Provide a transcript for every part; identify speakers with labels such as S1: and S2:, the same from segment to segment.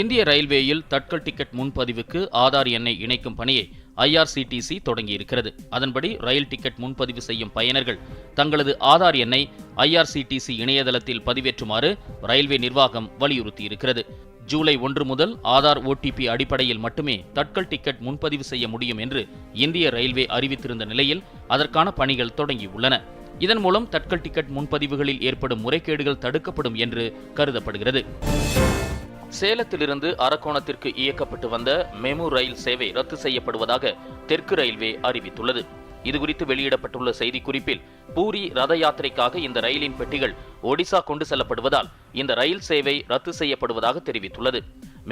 S1: இந்திய ரயில்வேயில் தட்கல் டிக்கெட் முன்பதிவுக்கு ஆதார் எண்ணை இணைக்கும் பணியை ஐஆர்சிடிசி தொடங்கியிருக்கிறது. அதன்படி ரயில் டிக்கெட் முன்பதிவு செய்யும் பயனர்கள் தங்களது ஆதார் எண்ணை ஐஆர்சிடிசி இணையதளத்தில் பதிவேற்றுமாறு ரயில்வே நிர்வாகம் வலியுறுத்தியிருக்கிறது. ஜூலை ஒன்று முதல் ஆதார் ஓடிபி அடிப்படையில் மட்டுமே தட்கல் டிக்கெட் முன்பதிவு செய்ய முடியும் என்று இந்திய ரயில்வே அறிவித்திருந்த நிலையில் அதற்கான பணிகள் தொடங்கியுள்ளன. இதன் மூலம் தட்கல் டிக்கெட் முன்பதிவுகளில் ஏற்படும் முறைகேடுகள் தடுக்கப்படும் என்று கருதப்படுகிறது. சேலத்திலிருந்து அரக்கோணத்திற்கு இயக்கப்பட்டு வந்த மெமு ரயில் சேவை ரத்து செய்யப்படுவதாக தெற்கு ரயில்வே அறிவித்துள்ளது. இதுகுறித்து வெளியிடப்பட்டுள்ள செய்திக்குறிப்பில் பூரி ரத யாத்திரைக்காக இந்த ரயிலின் பெட்டிகள் ஒடிசா கொண்டு செல்லப்படுவதால் இந்த ரயில் சேவை ரத்து செய்யப்படுவதாக தெரிவித்துள்ளது.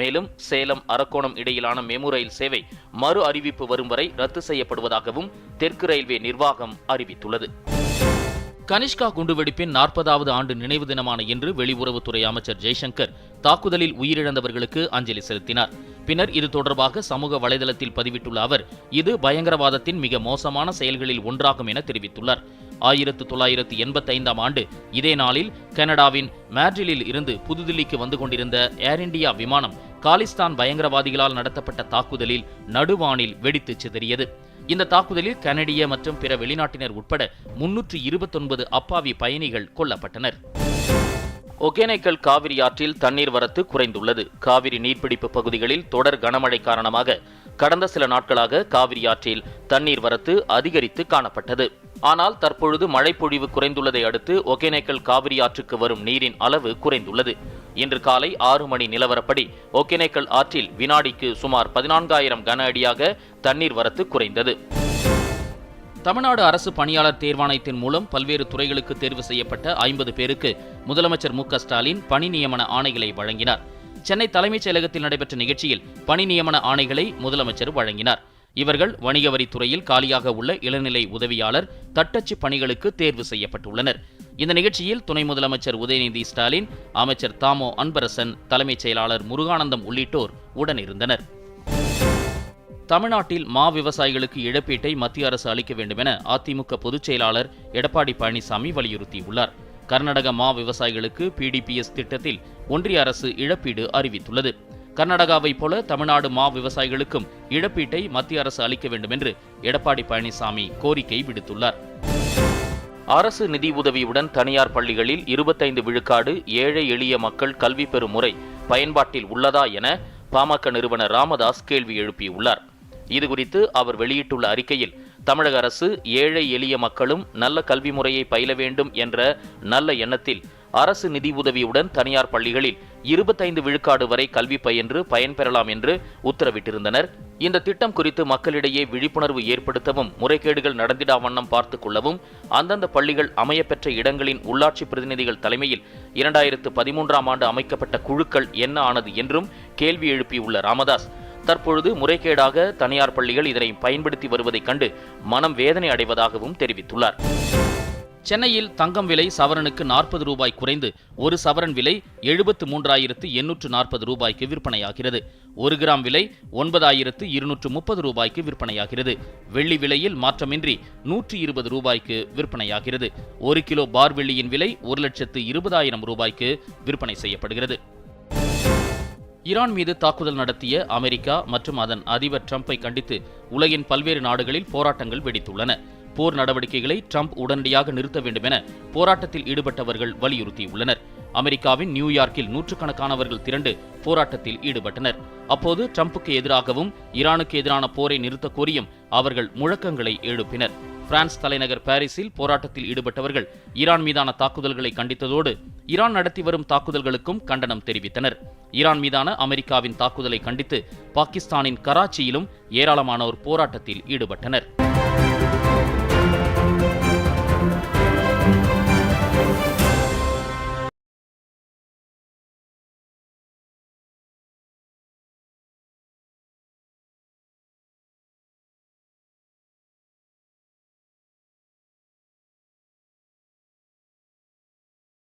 S1: மேலும் சேலம் அரக்கோணம் இடையிலான மெமு ரயில் சேவை மறு அறிவிப்பு வரும் வரை ரத்து செய்யப்படுவதாகவும் தெற்கு ரயில்வே நிர்வாகம் அறிவித்துள்ளது. கனிஷ்கா குண்டுவெடிப்பின் நாற்பதாவது ஆண்டு நினைவு தினமான இன்று வெளியுறவுத்துறை அமைச்சர் ஜெய்சங்கர் தாக்குதலில் உயிரிழந்தவர்களுக்கு அஞ்சலி செலுத்தினார். பின்னர் இது தொடர்பாக சமூக வலைதளத்தில் பதிவிட்டுள்ள அவர் இது பயங்கரவாதத்தின் மிக மோசமான செயல்களில் ஒன்றாகும் என தெரிவித்துள்ளார். ஆயிரத்து தொள்ளாயிரத்து எண்பத்தைந்தாம் ஆண்டு இதே நாளில் கனடாவின் மேட்ரிலில் இருந்து புதுதில்லிக்கு வந்து கொண்டிருந்த ஏர் இண்டியா விமானம் காலிஸ்தான் பயங்கரவாதிகளால் நடத்தப்பட்ட தாக்குதலில் நடுவானில் வெடித்து சிதறியது. இந்த தாக்குதலில் கனடிய மற்றும் பிற வெளிநாட்டினர் உட்பட முன்னூற்று இருபத்தொன்பது அப்பாவி பயணிகள் கொல்லப்பட்டனர். ஒகேனக்கல் காவிரி ஆற்றில் தண்ணீர் வரத்து குறைந்துள்ளது. காவிரி நீர்பிடிப்பு பகுதிகளில் தொடர் கனமழை காரணமாக கடந்த சில நாட்களாக காவிரி ஆற்றில் தண்ணீர் வரத்து அதிகரித்து காணப்பட்டது. ஆனால் தற்பொழுது மழைப்பொழிவு குறைந்துள்ளதை அடுத்து ஒகேனக்கல் காவிரி ஆற்றுக்கு வரும் நீரின் அளவு குறைந்துள்ளது. இன்று காலை ஆறு மணி நிலவரப்படி ஒகேனேக்கல் ஆற்றில் வினாடிக்கு சுமார் பதினான்காயிரம் கன அடியாக தண்ணீர் வரத்து குறைந்தது. தமிழ்நாடு அரசு பணியாளர் தேர்வாணையத்தின் மூலம் பல்வேறு துறைகளுக்கு தேர்வு செய்யப்பட்ட ஐம்பது பேருக்கு முதலமைச்சர் மு ஸ்டாலின் பணி நியமன ஆணைகளை வழங்கினார். சென்னை தலைமைச் செயலகத்தில் நடைபெற்ற நிகழ்ச்சியில் பணி நியமன ஆணைகளை முதலமைச்சர் வழங்கினார். இவர்கள் வணிக வரித்துறையில் காலியாக உள்ள இளநிலை உதவியாளர் தட்டச்சு பணிகளுக்கு தேர்வு செய்யப்பட்டுள்ளனர். இந்த நிகழ்ச்சியில் துணை முதலமைச்சர் உதயநிதி ஸ்டாலின் அமைச்சர் தாமோ அன்பரசன் தலைமைச் செயலாளர் முருகானந்தம் உள்ளிட்டோர் உடனிருந்தனர். தமிழ்நாட்டில் மா விவசாயிகளுக்கு இழப்பீட்டை மத்திய அரசு அளிக்க வேண்டும் என அதிமுக பொதுச் செயலாளர் எடப்பாடி பழனிசாமி வலியுறுத்தியுள்ளார். கர்நாடக மா விவசாயிகளுக்கு பிடிபிஎஸ் திட்டத்தில் ஒன்றிய அரசு இழப்பீடு அறிவித்துள்ளது. கர்நாடகாவைப் போல தமிழ்நாடு மா விவசாயிகளுக்கும் இழப்பீட்டை மத்திய அரசு அளிக்க வேண்டும் என்று எடப்பாடி பழனிசாமி கோரிக்கை விடுத்துள்ளார். அரசு நிதி உதவியுடன் தனியார் பள்ளிகளில் இருபத்தைந்து விழுக்காடு ஏழை எளிய மக்கள் கல்வி பெறும் முறை பயன்பாட்டில் உள்ளதா என பாமக நிறுவனர் ராமதாஸ் கேள்வி எழுப்பியுள்ளார். இதுகுறித்து அவர் வெளியிட்டுள்ள அறிக்கையில் தமிழக அரசு ஏழை எளிய மக்களும் நல்ல கல்வி முறையை பயில வேண்டும் என்ற நல்ல எண்ணத்தில் அரசு நிதி உதவியுடன் தனியார் பள்ளிகளில் இருபத்தைந்து விழுக்காடு வரை கல்வி பயின்று பயன்பெறலாம் என்று உத்தரவிட்டிருந்தனர். இந்த திட்டம் குறித்து மக்களிடையே விழிப்புணர்வு ஏற்படுத்தவும் முறைகேடுகள் நடந்திடா வண்ணம் பார்த்துக் கொள்ளவும் அந்தந்த பள்ளிகள் அமையப்பெற்ற இடங்களின் உள்ளாட்சி பிரதிநிதிகள் தலைமையில் இரண்டாயிரத்து பதிமூன்றாம் ஆண்டு அமைக்கப்பட்ட குழுக்கள் என்ன ஆனது என்றும் கேள்வி எழுப்பியுள்ள ராமதாஸ் தற்பொழுது முறைகேடாக தனியார் பள்ளிகள் இதனை பயன்படுத்தி வருவதைக் கண்டு மனம் வேதனை அடைவதாகவும் தெரிவித்துள்ளார். சென்னையில் தங்கம் விலை சவரனுக்கு நாற்பது ரூபாய் குறைந்து ஒரு சவரன் விலை எழுபத்து மூன்றாயிரத்து எண்ணூற்று நாற்பது ரூபாய்க்கு விற்பனையாகிறது. ஒரு கிராம் விலை ஒன்பதாயிரத்து இருநூற்று முப்பது ரூபாய்க்கு விற்பனையாகிறது. வெள்ளி விலையில் மாற்றமின்றி நூற்றி இருபது ரூபாய்க்கு விற்பனையாகிறது. ஒரு கிலோ பார் வெள்ளியின் விலை ஒரு லட்சத்து இருபதாயிரம் ரூபாய்க்கு விற்பனை செய்யப்படுகிறது. ஈரான் மீது தாக்குதல் நடத்திய அமெரிக்கா மற்றும் அதன் அதிபர் டிரம்பை கண்டித்து உலகின் பல்வேறு நாடுகளில் போராட்டங்கள் வெடித்துள்ளன. போர் நடவடிக்கைகளை ட்ரம்ப் உடனடியாக நிறுத்த வேண்டும் என போராட்டத்தில் ஈடுபட்டவர்கள் வலியுறுத்தியுள்ளனர். அமெரிக்காவின் நியூயார்க்கில் நூற்றுக்கணக்கானவர்கள் திரண்டு போராட்டத்தில் ஈடுபட்டனர். அப்போது ட்ரம்புக்கு எதிராகவும் ஈரானுக்கு எதிரான போரை நிறுத்த கோரியும் அவர்கள் முழக்கங்களை எழுப்பினர். பிரான்ஸ் தலைநகர் பாரிஸில் போராட்டத்தில் ஈடுபட்டவர்கள் ஈரான் மீதான தாக்குதல்களை கண்டித்ததோடு ஈரான் நடத்தி வரும் தாக்குதல்களுக்கும் கண்டனம் தெரிவித்தனர். ஈரான் மீதான அமெரிக்காவின் தாக்குதலை கண்டித்து பாகிஸ்தானின் கராச்சியிலும் ஏராளமானோர் போராட்டத்தில் ஈடுபட்டனர்.